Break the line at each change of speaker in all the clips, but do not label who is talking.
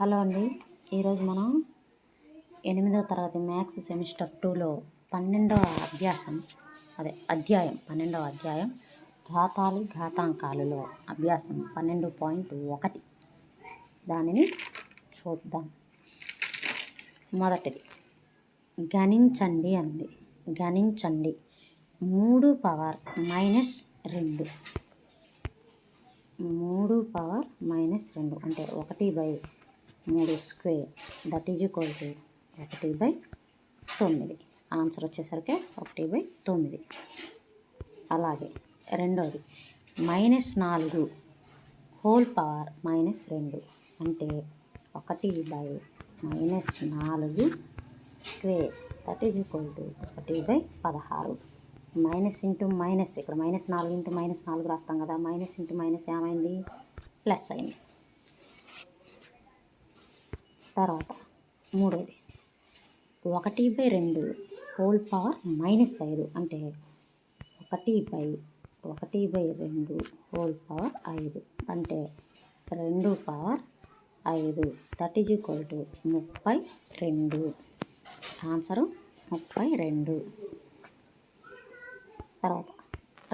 Hello అండి. ఈరోజు మనం ఎనిమిదవ తరగతి మ్యాథ్స్ సెమిస్టర్ టూలో పన్నెండవ అభ్యాసం అదే అధ్యాయం పన్నెండవ అధ్యాయం ఘాతాలు ఘాతాంకాలలో అభ్యాసం పన్నెండు పాయింట్ ఒకటి. దానిని చూద్దాం. మొదటిది గణించండి అంది. గణించండి. మూడు పవర్ మైనస్ రెండు. మూడు పవర్ మైనస్ రెండు అంటే ఒకటి బై మూడు square. That is equal to ఒకటి బై తొమ్మిది. ఆన్సర్ వచ్చేసరికి ఒకటి బై తొమ్మిది. అలాగే రెండోది మైనస్ నాలుగు హోల్ పవర్ మైనస్ రెండు. అంటే ఒకటి బై మైనస్ నాలుగు square that is equal to ఒకటి బై పదహారు. మైనస్ ఇంటూ మైనస్ ఇక్కడ మైనస్ నాలుగు ఇంటూ మైనస్ నాలుగు రాస్తాం కదా. మైనస్ ఇంటూ మైనస్ ఏమైంది? ప్లస్ అయింది. తర్వాత మూడోది. ఒకటి బై రెండు హోల్ పవర్ మైనస్ ఐదు. అంటే ఒకటి బై ఒకటి బై రెండు హోల్ పవర్ ఐదు. అంటే రెండు పవర్ ఐదు. దట్ ఈజ్ ఈక్వల్ టు ముప్పై రెండు. ఆన్సరు ముప్పై రెండు. తర్వాత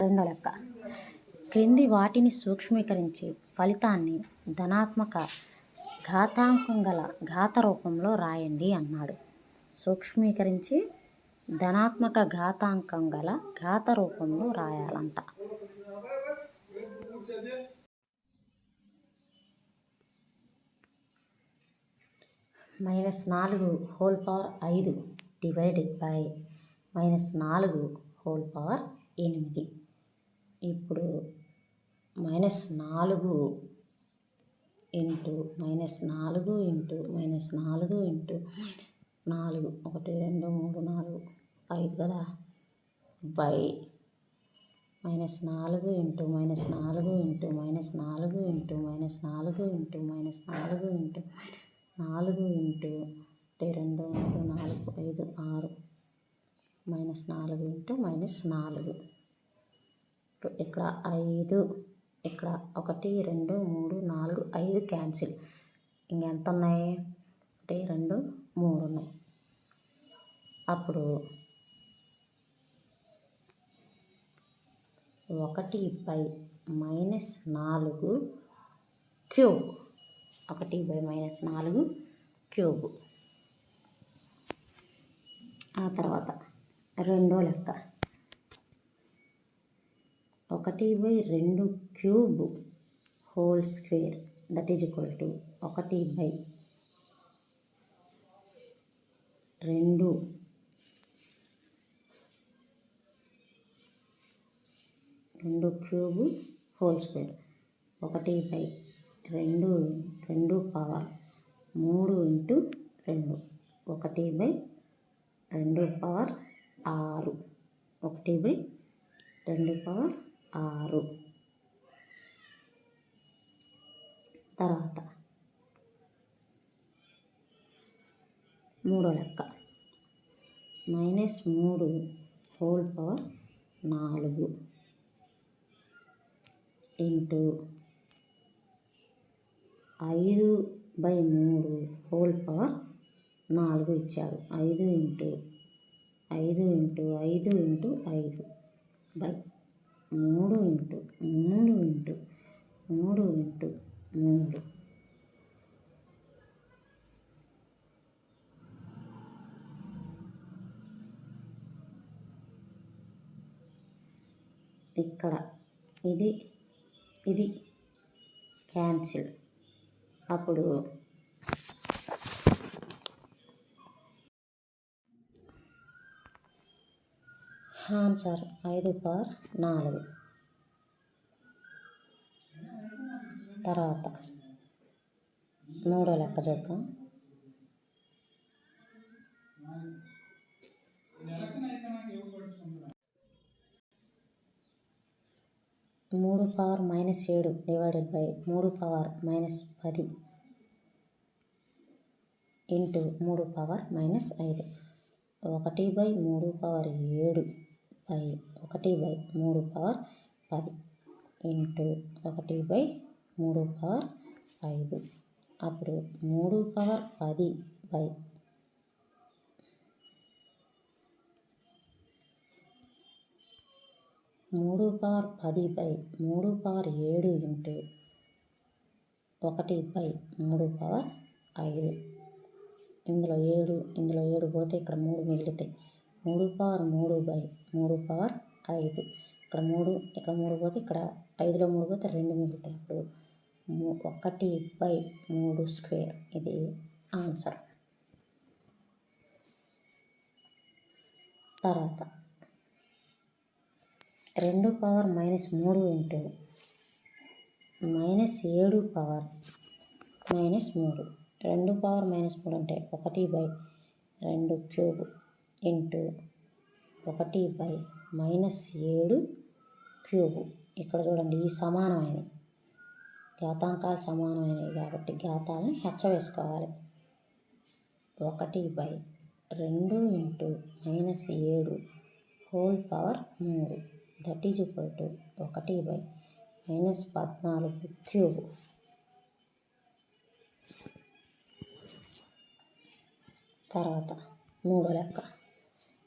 రెండో లెక్క. క్రింది వాటిని సూక్ష్మీకరించి ఫలితాన్ని ధనాత్మక ఘాతాంకం గల ఘాత రూపంలో రాయండి అన్నాడు. సూక్ష్మీకరించి ధనాత్మక ఘాతాంకం గల ఘాత రూపంలో రాయాలంట. మైనస్ నాలుగు హోల్ పవర్ ఐదు డివైడెడ్ బై మైనస్ నాలుగు హోల్ పవర్ ఎనిమిది. ఇప్పుడు మైనస్ నాలుగు ఇంటూ మైనస్ నాలుగు ఇంటూ మైనస్ నాలుగు ఇంటూ నాలుగు. ఒకటి రెండు మూడు నాలుగు. ఐదు కదా? బై మైనస్ నాలుగు ఇంటూ మైనస్ నాలుగు ఇంటూ మైనస్ నాలుగు ఇంటూ మైనస్ నాలుగు ఇంటూ మైనస్ నాలుగు ఇంటూ నాలుగు ఇంటూ ఒకటి రెండు మూడు నాలుగు ఐదు ఆరు మైనస్ నాలుగు ఇంటూ మైనస్ నాలుగు. ఇక్కడ ఐదు ఇక్కడ ఒకటి రెండు మూడు నాలుగు ఐదు క్యాన్సిల్. ఇంకెంత ఉన్నాయి ఒకటి రెండు మూడు ఉన్నాయి. అప్పుడు ఒకటి బై మైనస్ నాలుగు క్యూబ్. ఒకటి బై మైనస్ నాలుగు క్యూబ్. ఆ తర్వాత రెండో లెక్క. ఒకటి బై రెండు cube whole square. That is equal to ఒకటి బై రెండు రెండు క్యూబ్ హోల్ స్క్వేర్. ఒకటి బై రెండు రెండు పవర్ మూడు ఇంటూ రెండు. ఒకటి బై రెండు పవర్ ఆరు. ఒకటి బై రెండు పవర్ ఆరు. తర్వాత మూడో లెక్క. మైనస్ మూడు హోల్ పవర్ నాలుగు. ఇంటూ ఐదు బై మూడు హోల్ పవర్ నాలుగు ఇచ్చారు. ఐదు ఇంటూ ఐదు ఇంటూ ఐదు ఇంటూ ఐదు బై మూడు ఇంటూ మూడు ఇంటూ మూడు ఇంటూ మూడు. ఇక్కడ ఇది ఇది క్యాన్సిల్ అప్పుడు ఆన్సర్ ఐదు పవర్ నాలుగు. తర్వాత మూడో లెక్క చూద్దాం. మూడు పవర్ మైనస్ ఏడు డివైడెడ్ బై మూడు పవర్ మైనస్ పది ఇంటూ మూడు పవర్ మైనస్ ఐదు. ఒకటి బై మూడు పవర్ ఏడు. బై ఒకటి బై మూడు పవర్ పది ఇంటూ ఒకటి బై మూడు పవర్ ఐదు. అప్పుడు మూడు పవర్ పది బై మూడు పవర్ పది బై మూడు పవర్ ఏడు ఇంటూ ఒకటి బై మూడు పవర్ ఐదు. ఇందులో ఏడు ఇందులో ఏడు పోతే ఇక్కడ మూడు మిగులుతాయి మూడు పవర్ మూడు బై మూడు పవర్ ఐదు. ఇక్కడ మూడు ఇక్కడ మూడు పోతే ఇక్కడ ఐదులో మూడు పోతే రెండు మిగులుతాయి. అప్పుడు ఒకటి బై మూడు స్క్వేర్. ఇది ఆన్సర్. తర్వాత రెండు పవర్ మైనస్ మూడు ఇంటూ మైనస్ ఏడు పవర్ మైనస్ మూడు. రెండు పవర్ మైనస్ మూడు అంటే ఒకటి బై రెండు క్యూబ్ ఇంటూ ఒకటి బై మైనస్ ఏడు క్యూబ్. ఇక్కడ చూడండి ఈ సమానమైనవి ఘాతాంకాలు సమానమైనవి కాబట్టి ఘాతాలని హెచ్చవేసుకోవాలి ఒకటి బై రెండు ఇంటూ మైనస్ ఏడు హోల్ పవర్ మూడు. దట్ ఈజ్ ఈక్వల్ టు ఒకటి బై మైనస్ పద్నాలుగు క్యూబ్. తర్వాత మూడో లెక్క.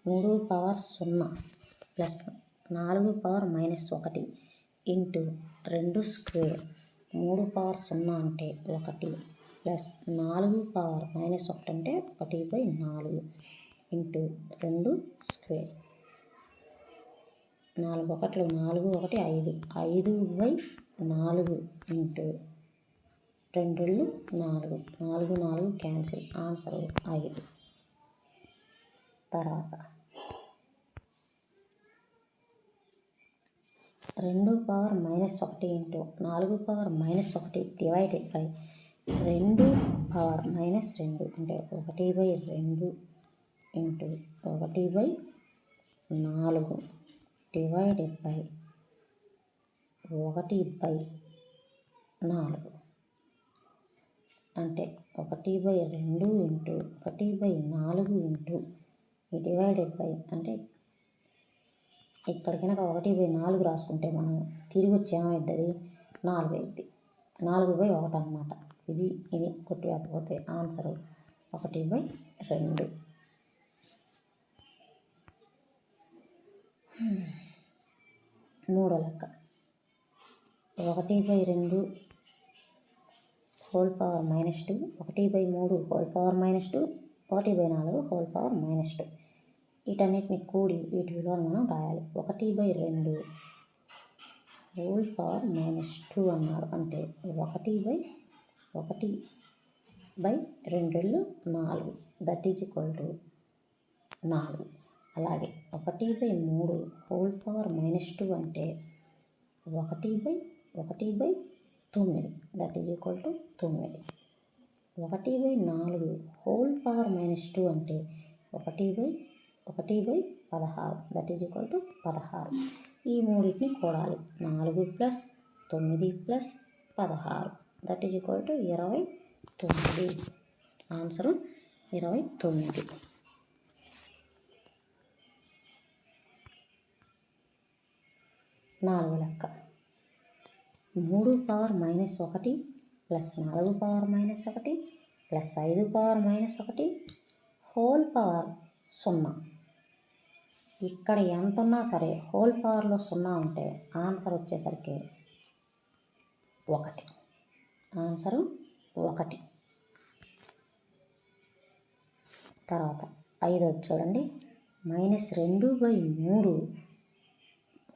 మూడు పవర్ సున్నా ప్లస్ నాలుగు పవర్ మైనస్ ఒకటి ఇంటూ రెండు స్క్వేర్. మూడు పవర్ సున్నా అంటే ఒకటి ప్లస్ నాలుగు పవర్ మైనస్ ఒకటి అంటే ఒకటి బై నాలుగు ఇంటూ రెండు స్క్వేర్. నాలుగు ఒకట్లు నాలుగు ఒకటి ఐదు. ఐదు బై నాలుగు ఇంటూ రెండు రెండు నాలుగు. నాలుగు నాలుగు క్యాన్సిల్. ఆన్సర్ ఐదు. తర్వాత రెండు పవర్ మైనస్ ఒకటి ఇంటూ నాలుగు పవర్ మైనస్ ఒకటి డివైడెడ్ బై రెండు పవర్ మైనస్ రెండు అంటే ఒకటి బై రెండు ఇంటూ ఒకటి బై నాలుగు డివైడెడ్ బై ఒకటి బై నాలుగు. అంటే ఒకటి బై రెండు ఇంటూ ఒకటి బై నాలుగు ఇంటూ డివైడెడ్ బై అంటే ఇక్కడ కనుక ఒకటి బై నాలుగు రాసుకుంటే మనం తిరిగి వచ్చి ఏమవుతుంది నాలుగు అవుద్ది. నాలుగు బై ఒకటి అనమాట ఇది ఇది కొట్టివేతపోతే ఆన్సరు ఒకటి బై రెండు. మూడో లెక్క. ఒకటి బై రెండు హోల్ పవర్ మైనస్ టూ ఒకటి బై మూడు హోల్ పవర్ మైనస్ టూ ఒకటి బై నాలుగు హోల్ పవర్ మైనస్ టూ. వీటన్నిటిని కూడి వీటి విలువను మనం రాయాలి. ఒకటి బై రెండు. హోల్ పవర్ మైనస్ టూ అన్నాడు అంటే ఒకటి బై ఒకటి బై రెండు రెండు నాలుగు. దట్ ఈజ్ ఈక్వల్ టు నాలుగు. అలాగే ఒకటి బై మూడు. హోల్ పవర్ మైనస్ టూ అంటే ఒకటి బై ఒకటి బై తొమ్మిది. దట్ ఈజ్ ఈక్వల్ టు తొమ్మిది. ఒకటి బై నాలుగు. హోల్ పవర్ మైనస్ టూ అంటే ఒకటి బై ఒకటి బై పదహారు. దట్ ఈజ్ ఈక్వల్ టు పదహారు. ఈ మూడింటిని కూడాలి. నాలుగు ప్లస్ తొమ్మిది ప్లస్ పదహారు. దట్ ఈజ్ ఈక్వల్ టు ఇరవై తొమ్మిది. ఆన్సరు ఇరవై తొమ్మిది. నాలుగు లెక్క. మూడు పవర్ మైనస్ ఒకటి ప్లస్ నాలుగు పవర్ మైనస్ ఒకటి ప్లస్ ఐదు పవర్ మైనస్ ఒకటి హోల్ పవర్ సున్నా. ఇక్కడ ఎంత ఉన్నా సరే హోల్ పవర్లో సున్నా ఉంటే ఆన్సర్ వచ్చేసరికి ఒకటి. ఆన్సరు ఒకటి. తర్వాత ఐదు చూడండి. మైనస్ రెండు బై మూడు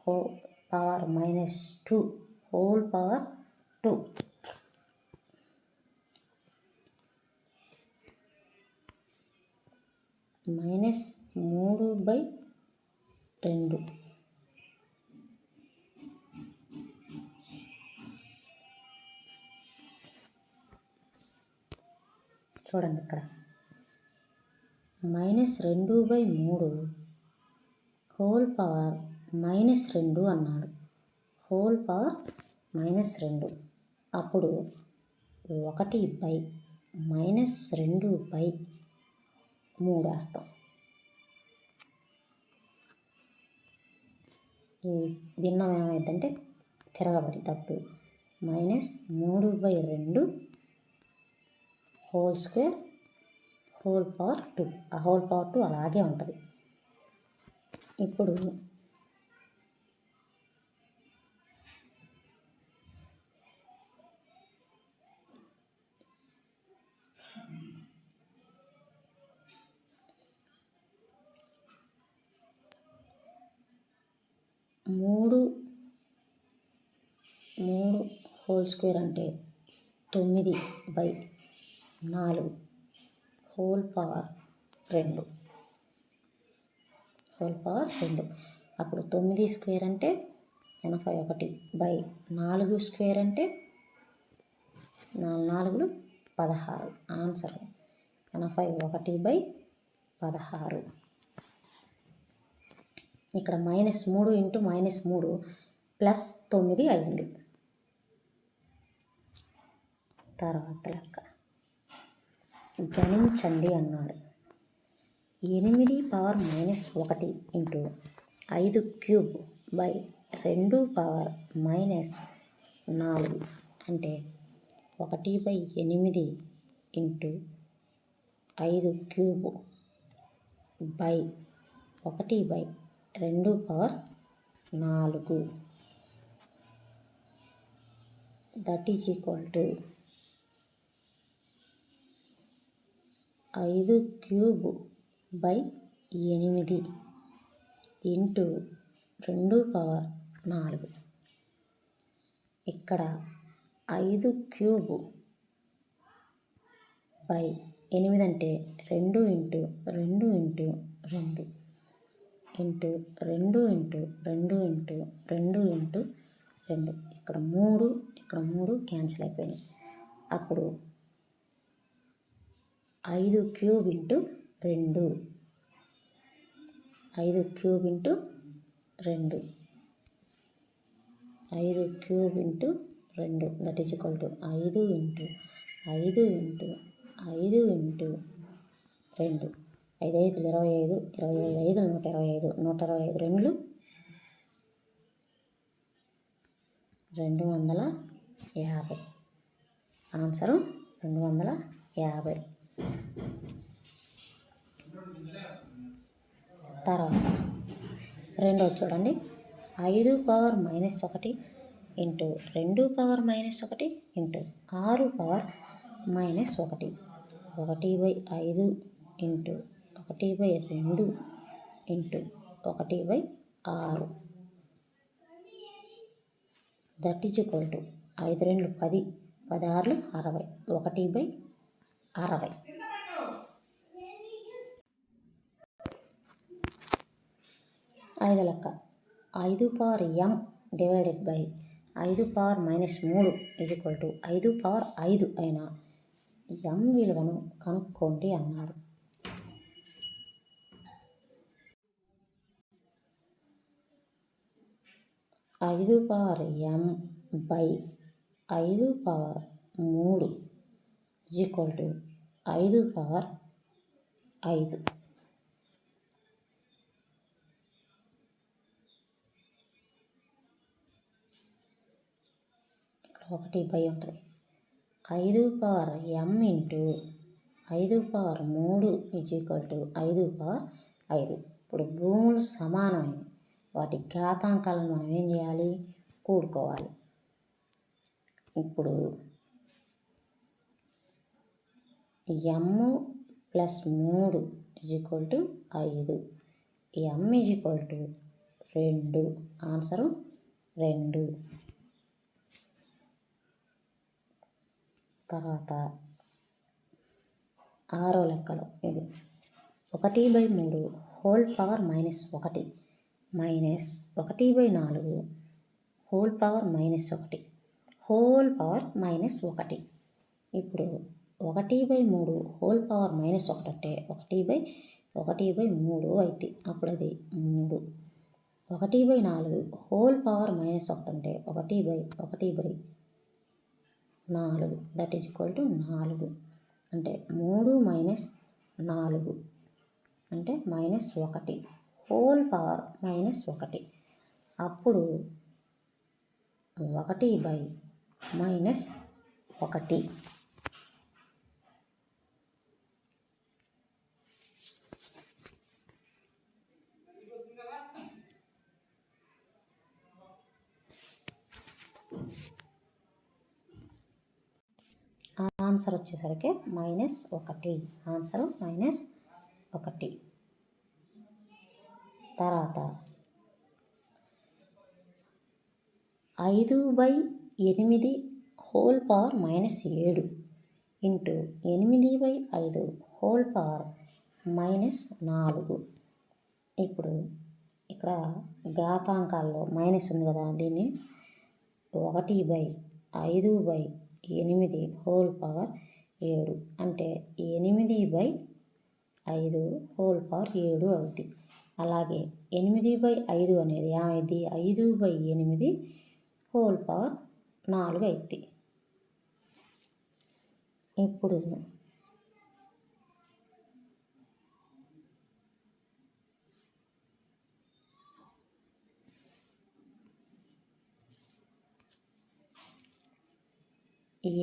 whole power minus two whole power two. Minus మూడు బై రెండు. చూడండి ఇక్కడ. మైనస్ రెండు బై మూడు హోల్ పవర్ మైనస్ రెండు అన్నాడు. హోల్ పవర్ మైనస్ రెండు. అప్పుడు ఒకటి బై మైనస్ రెండు బై మూడు వేస్తాం. ఈ భిన్నం ఏమైందంటే తిరగబడి తప్పుడు మైనస్ మూడు బై రెండు whole square whole power two. ఆ హోల్ పవర్ టూ అలాగే ఉంటుంది. ఇప్పుడు మూడు మూడు హోల్ స్క్వేర్ అంటే తొమ్మిది బై నాలుగు. హోల్ పవర్ రెండు. హోల్ పవర్ రెండు. అప్పుడు తొమ్మిది స్క్వేర్ అంటే ఎనభై ఒకటి బై నాలుగు స్క్వేర్ అంటే నాలుగు నాలుగులు పదహారు. ఆన్సర్ ఎనభై ఒకటి బై పదహారు. ఇక్కడ మైనస్ మూడు ఇంటూ మైనస్ మూడు ప్లస్ తొమ్మిది అయింది. తర్వాత లెక్క. గణించండి అన్నాడు. ఎనిమిది పవర్ మైనస్ ఒకటి ఇంటూ ఐదు క్యూబ్ బై రెండు పవర్ మైనస్ నాలుగు. అంటే ఒకటి బై ఎనిమిది ఇంటూ ఐదు క్యూబ్ బై ఒకటి బై రెండు పవర్ నాలుగు. దట్ ఈజ్ ఈక్వల్ టు ఐదు క్యూబ్ బై ఎనిమిది ఇంటూ రెండు పవర్ నాలుగు. ఇక్కడ ఐదు క్యూబ్ బై ఎనిమిది అంటే రెండు ఇంటూ రెండు ఇంటూ రెండు. ఇంటూ రెండు ఇంటూ రెండు ఇంటూ రెండు ఇంటూ రెండు. ఇక్కడ మూడు ఇక్కడ మూడు క్యాన్సిల్ అయిపోయినాయి. అప్పుడు ఐదు క్యూబ్ ఇంటూ రెండు. ఐదు క్యూబ్ ఇంటూ రెండు. ఐదు క్యూబ్ ఇంటూ రెండు. దట్ ఈజ్ ఈక్వల్ టు ఐదు ఇంటూ ఐదు ఇంటూ ఐదు ఇంటూ రెండు. ఐదు ఐదులు ఇరవై ఐదు ఇరవై ఐదు ఐదు నూట ఇరవై ఐదు నూట ఇరవై ఐదు రెండు రెండు వందల యాభై. ఆన్సరు రెండు వందల యాభై. తర్వాత రెండోది చూడండి. ఐదు పవర్ మైనస్ ఒకటి ఇంటూ రెండు పవర్ మైనస్ ఒకటి ఇంటూ ఆరు పవర్ మైనస్ ఒకటి. ఒకటి బై ఐదు ఇంటూ ఒకటి బై రెండు ఇంటూ ఒకటి బై ఆరు. దట్ ఈజ్ ఈక్వల్ టు ఐదు రెండు పది పదహారులు అరవై ఒకటి బై అరవై. ఐదు లెక్క. ఐదు పవర్ ఎం డివైడెడ్ బై ఐదు పవర్ మైనస్ మూడు ఈజ్ ఈక్వల్ టు ఐదు పవర్ ఐదు అయిన ఎం విలువను కనుక్కోండి అన్నాడు. ఐదు పవర్ ఎం బై ఐదు పవర్ మూడు ఈక్వల్ టు ఐదు పవర్ ఐదు. ఇక్కడ ఒకటి బై ఉంటుంది. ఐదు పవర్ ఎం ఇంటూ ఐదు పవర్ మూడు ఈజ్ ఈక్వల్ టు ఐదు పవర్ ఐదు. ఇప్పుడు భూములు సమానమైనవి. వాటి ఘాతాంకాలను మనం ఏం చేయాలి? కూడుకోవాలి. ఇప్పుడు ఎమ్ ప్లస్ మూడు ఈజ్ ఈక్వల్ టు ఐదు. ఎమ్ ఈజ్ ఈక్వల్ టు రెండు. ఆన్సరు రెండు. తర్వాత ఆరో లెక్కలో ఇది. ఒకటి బై మూడు హోల్ పవర్ మైనస్ ఒకటి. మైనస్ ఒకటి బై నాలుగు హోల్ పవర్ మైనస్ ఒకటి. హోల్ పవర్ మైనస్ ఒకటి. ఇప్పుడు ఒకటి బై మూడు హోల్ పవర్ మైనస్ ఒకటి అంటే ఒకటి బై ఒకటి బై మూడు అయితే అప్పుడు అది మూడు. ఒకటి బై నాలుగు హోల్ పవర్ మైనస్ ఒకటి అంటే ఒకటి బై ఒకటి బై నాలుగు. దట్ ఈజ్ ఈక్వల్ టు నాలుగు. అంటే మూడు మైనస్ నాలుగు. అంటే మైనస్ ఒకటి. హోల్ పవర్ మైనస్ ఒకటి. అప్పుడు ఒకటి బై మైనస్ ఒకటి. ఆన్సర్ వచ్చేసరికి మైనస్ ఒకటి. ఆన్సర్ మైనస్ ఒకటి. తర్వాత. ఐదు బై ఎనిమిది హోల్ పవర్ మైనస్ ఏడు ఇంటూ ఎనిమిది బై ఐదు హోల్ పవర్ మైనస్ నాలుగు. ఇప్పుడు ఇక్కడ ఘాతాంకాల్లో మైనస్ ఉంది కదా దీన్ని ఒకటి బై ఐదు బై ఎనిమిది హోల్ పవర్ ఏడు అంటే ఎనిమిది బై ఐదు హోల్ పవర్ ఏడు అవుతుంది అలాగే ఎనిమిది బై ఐదు అనేది ఏమైంది ఐదు బై ఎనిమిది హోల్ పవర్ నాలుగు అయింది ఇప్పుడు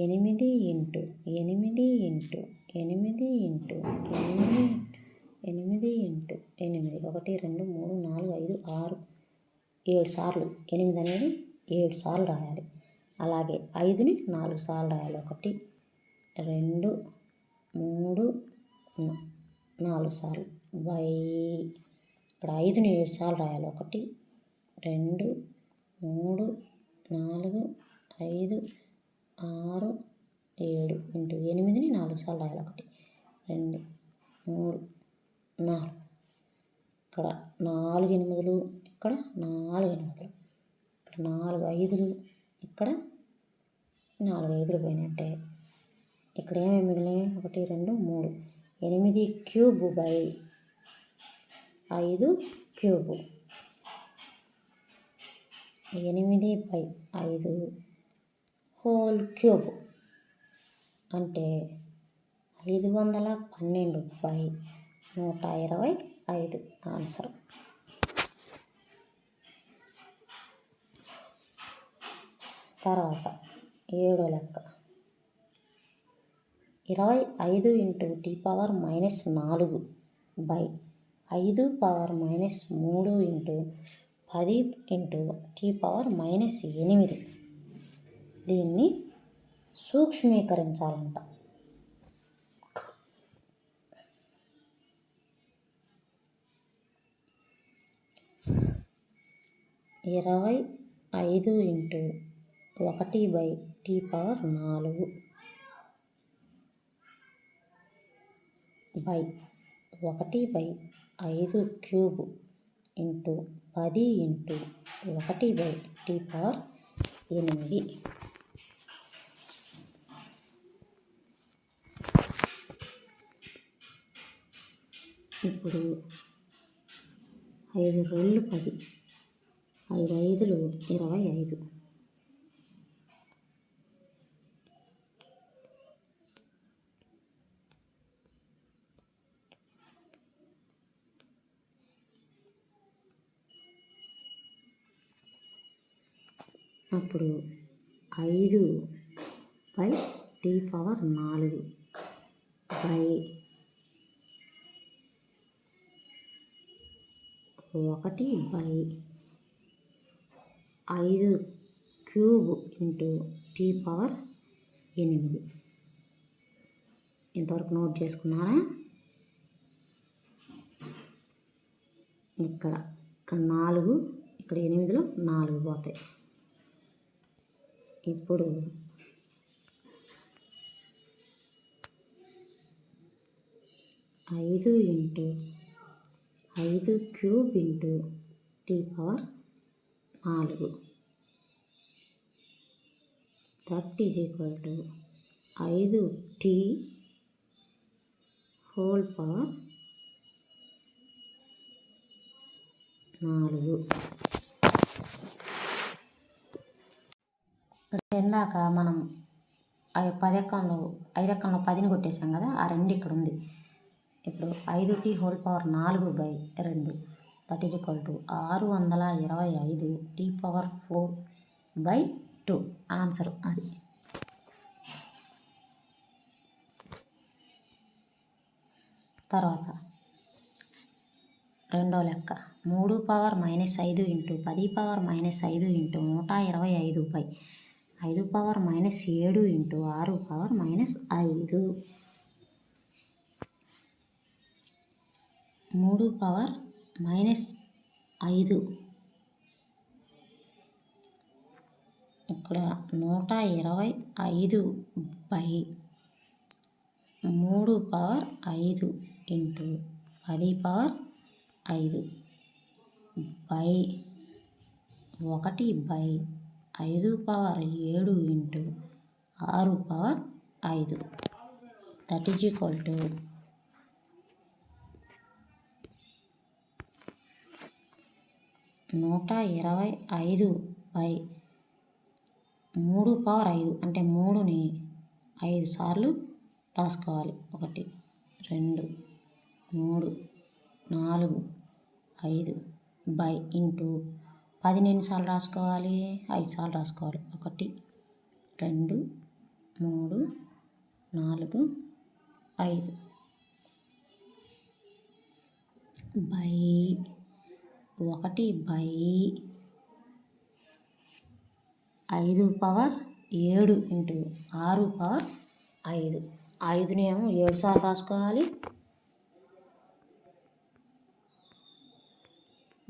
ఎనిమిది ఇంటూ ఎనిమిది ఇంటూ ఎనిమిది ఇంటూ ఎనిమిది ఎనిమిది ఇంటూ ఎనిమిది ఒకటి రెండు మూడు నాలుగు ఐదు ఆరు ఏడు సార్లు. ఎనిమిది అనేది ఏడు సార్లు రాయాలి. అలాగే ఐదుని నాలుగు సార్లు రాయాలి. ఒకటి రెండు మూడు నాలుగు సార్లు. బై ఇక్కడ ఐదుని ఏడు సార్లు రాయాలి. ఒకటి రెండు మూడు నాలుగు ఐదు ఆరు ఏడు ఇంటూ ఎనిమిదిని నాలుగు సార్లు రాయాలి. ఒకటి రెండు మూడు నాలుగు ఇక్కడ నాలుగు ఎనిమిదిలు ఇక్కడ నాలుగు ఎనిమిదిలు ఇక్కడ నాలుగు ఐదులు ఇక్కడ నాలుగు ఐదులు పోయినట్టే. ఇక్కడ ఏమేమి మిగిలినాయి? ఒకటి రెండు మూడు. ఎనిమిది క్యూబ్ బై ఐదు క్యూబ్. ఎనిమిది బై ఐదు హోల్ క్యూబ్. అంటే ఐదు వందల పన్నెండు బై నూట ఇరవై ఐదు ఆన్సర్. తర్వాత ఏడో లెక్క. ఇరవై ఐదు ఇంటూ టీ పవర్ మైనస్ నాలుగు బై ఐదు పవర్ మైనస్ మూడు ఇంటూ పది ఇంటూ టీ పవర్ మైనస్ ఎనిమిది. దీన్ని సూక్ష్మీకరించాలంట. ఇరవై ఐదు ఇంటూ ఒకటి బై టీ పవర్ నాలుగు బై ఒకటి బై ఐదు క్యూబ్ ఇంటూ పది ఇంటూ ఒకటి బై టీ పవర్ ఎనిమిది. ఇప్పుడు ఐదు రెండు పది. ఐదు ఐదులు ఇరవై ఐదు అప్పుడు ఐదు బై టీ పవర్ నాలుగు బై ఒకటి బై ఐదు క్యూబ్ ఇంటూ టీ పవర్ ఎనిమిది. ఇంతవరకు నోట్ చేసుకున్నారా? ఇక్కడ ఇక్కడ నాలుగు ఇక్కడ ఎనిమిదిలో నాలుగు పోతాయి. ఇప్పుడు ఐదు ఇంటూ ఐదు క్యూబ్ ఇంటూ టీ పవర్ నాలుగు. దట్ ఈజ్ ఈక్వల్ టు ఐదు టీ హోల్ పవర్ నాలుగు. ఇందాక మనం ఆ పది ఎక్కంలో ఐదు ఎక్కంలో పదిని కొట్టేశాం కదా ఆ రెండు ఇక్కడ ఉంది. ఇప్పుడు ఐదు టీ హోల్ పవర్ నాలుగు బై రెండు. దట్ ఈజ్ ఈక్వల్ టు ఆరు వందల ఇరవై ఐదు to power four by two answer అది. తర్వాత రెండో లెక్క మూడు పవర్ మైనస్ ఐదు ఇంటూ పది పవర్ మైనస్ ఐదు ఇంటూ నూట ఇరవై ఐదు పై ఐదు పవర్ మైనస్ ఏడు ఇంటూ ఆరు పవర్ మైనస్ ఐదు. మూడు పవర్ మైనస్ ఐదు. ఇక్కడ నూట ఇరవై ఐదు బై మూడు పవర్ ఐదు ఇంటూ పది పవర్ ఐదు బై ఒకటి బై ఐదు పవర్ ఏడు ఇంటూ ఆరు పవర్ ఐదు. దట్ ఈజ్ ఈక్వల్ టు నూట ఇరవై ఐదు బై మూడు పవర్ ఐదు అంటే మూడుని ఐదు సార్లు రాసుకోవాలి. ఒకటి రెండు మూడు నాలుగు ఐదు బై ఇంటూ పదిని ఎన్నిసార్లు రాసుకోవాలి? ఐదు సార్లు రాసుకోవాలి. ఒకటి రెండు మూడు నాలుగు ఐదు బై ఒకటి బై ఐదు పవర్ ఏడు ఇంటూ ఆరు పవర్ ఐదు. ఐదుని ఏమో ఏడు సార్లు రాసుకోవాలి.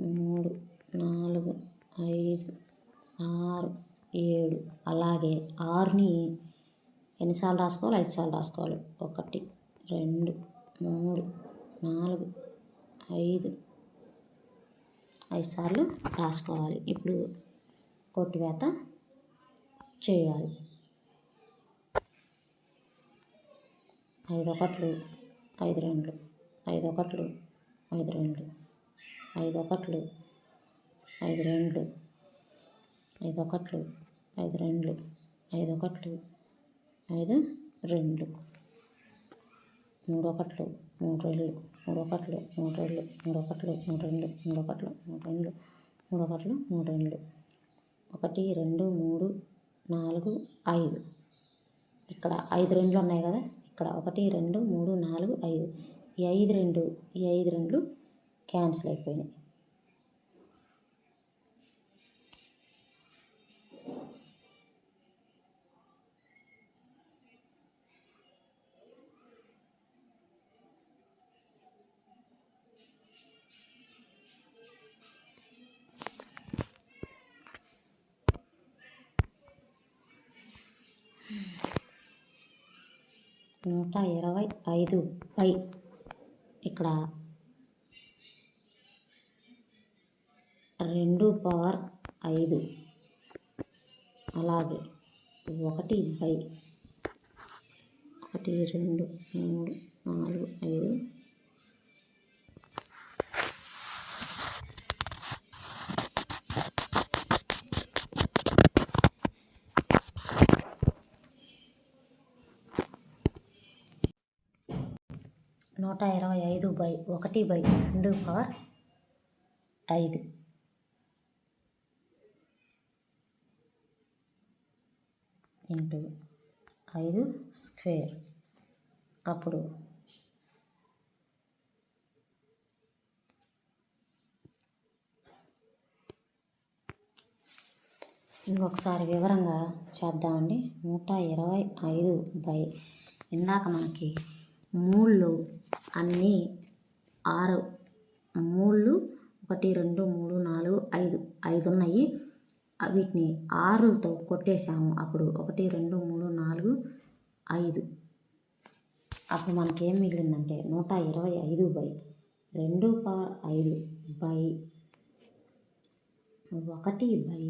మూడు నాలుగు ఐదు ఆరు ఏడు. అలాగే ఆరుని ఎన్నిసార్లు రాసుకోవాలి? ఐదు సార్లు రాసుకోవాలి. ఒకటి రెండు మూడు నాలుగు ఐదు ఐదు సార్లు రాసుకోవాలి. ఇప్పుడు కొట్టివేత చేయాలి. ఐదు ఒకట్లు ఐదు రెండ్లు ఐదు ఒకట్లు ఐదు రెండ్లు ఐదు ఒకట్లు ఐదు రెండ్లు ఐదు ఒకట్లు ఐదు రెండ్లు ఐదు ఒకట్లు ఐదు రెండ్లు మూడు ఒకట్లు మూడు రెండు మూడు ఒకట్లు మూడు రెండు మూడు ఒకట్లు మూడు రెండు మూడు ఒకట్లు మూడు రెండు మూడు ఒకట్లు మూడు రెండు ఒకటి రెండు మూడు నాలుగు ఐదు. ఇక్కడ ఐదు రెండ్లు ఉన్నాయి కదా? ఇక్కడ ఒకటి రెండు మూడు నాలుగు ఐదు. ఈ ఐదు రెండు ఈ ఐదు రెండ్లు క్యాన్సిల్ అయిపోయినాయి. నూట ఇరవై ఐదు పై ఇక్కడ రెండు పవర్ ఐదు. అలాగే ఒకటి బై ఒకటి రెండు మూడు నాలుగు ఐదు. బై ఒకటి బై రెండు పవర్ ఐదు. ఇంటూ ఐదు స్క్వేర్. అప్పుడు ఇంకొకసారి వివరంగా చేద్దామండి. నూట ఇరవై ఐదు బై ఇందాక మనకి మూళ్ళు అన్నీ ఆరు మూళ్ళు ఒకటి రెండు మూడు నాలుగు ఐదు. ఐదు ఉన్నాయి వీటిని ఆరులతో కొట్టేశాము. అప్పుడు ఒకటి రెండు మూడు నాలుగు ఐదు. అప్పుడు మనకేం మిగిలిందంటే నూట ఇరవై ఐదు బై రెండు పవర్ ఐదు బై ఒకటి బై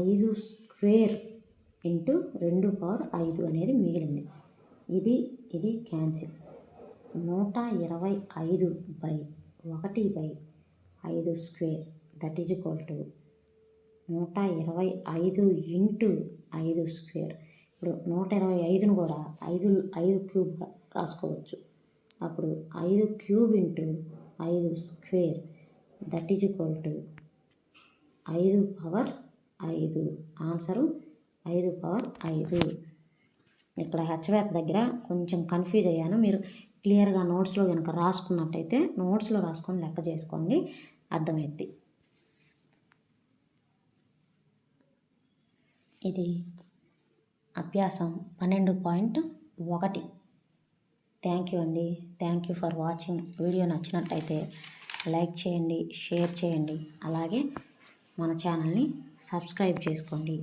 ఐదు స్క్వేర్ ఇంటూ రెండు పవర్ ఐదు అనేది మిగిలింది. ఇది ఇది క్యాన్సిల్. నూట ఇరవై ఐదు బై ఒకటి బై ఐదు square. That is equal to నూట ఇరవై ఐదు ఇంటూ ఐదు స్క్వేర్. ఇప్పుడు నూట ఇరవై ఐదును కూడా ఐదు ఐదు క్యూబ్గా రాసుకోవచ్చు. అప్పుడు ఐదు క్యూబ్ ఇంటూ ఐదు square. That is equal to ఐదు పవర్ ఐదు. ఆన్సరు ఐదు పవర్ ఐదు. ఇక్కడ హెచ్చవేత దగ్గర కొంచెం కన్ఫ్యూజ్ అయ్యాను. మీరు క్లియర్గా నోట్స్లో కనుక రాసుకున్నట్టయితే నోట్స్లో రాసుకొని లెక్క చేసుకోండి. అర్థమైద్ది. ఇది అభ్యాసం పన్నెండు పాయింట్ ఒకటి. థ్యాంక్ యూ అండి. Thank you for watching. Video నచ్చినట్టయితే లైక్ చేయండి షేర్ చేయండి. అలాగే మన ఛానల్ని సబ్స్క్రైబ్ చేసుకోండి.